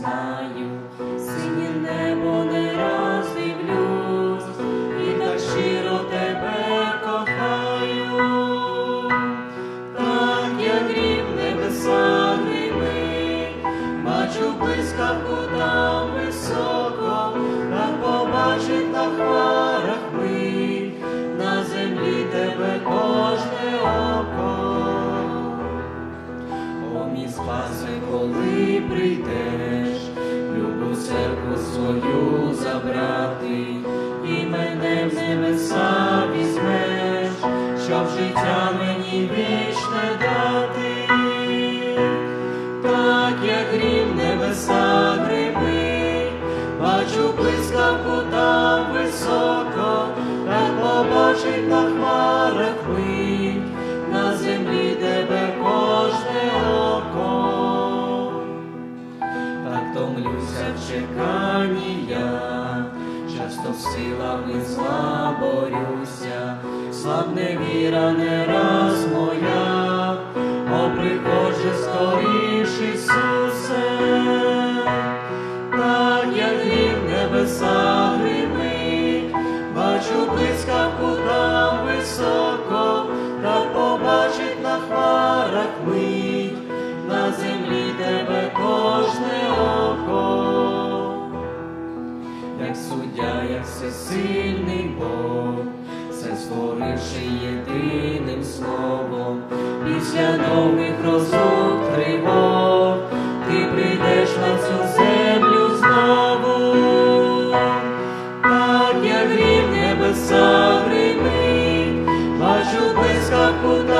знаю, синє небо не раз дивлюсь, і так щиро тебе кохаю, так як грім небеса гримить, бачу блискавку там високо, так побачить на хмарах ми, на землі тебе кожне око. Спаси, коли прийдеш, життя мені вічне дати, так як грім небеса гримить, бачу блискавку там високо, так побачить на хмарах мить, на землі тебе кожне око, так томлюся в чеканні я, часто силами зла борюся, слабне віра не раз моя, о приходжи скоріш, Ісусе, так як грім небеса гримить, бачу блискавку там високо, так побачить на хмарах мить, на землі тебе кожне око, як суддя, як всесильний Бог, все створивши єдиним словом, після довгих розлук тривог, ти прийдеш на цю землю знову, так як грім небеса гримить, бачу близько там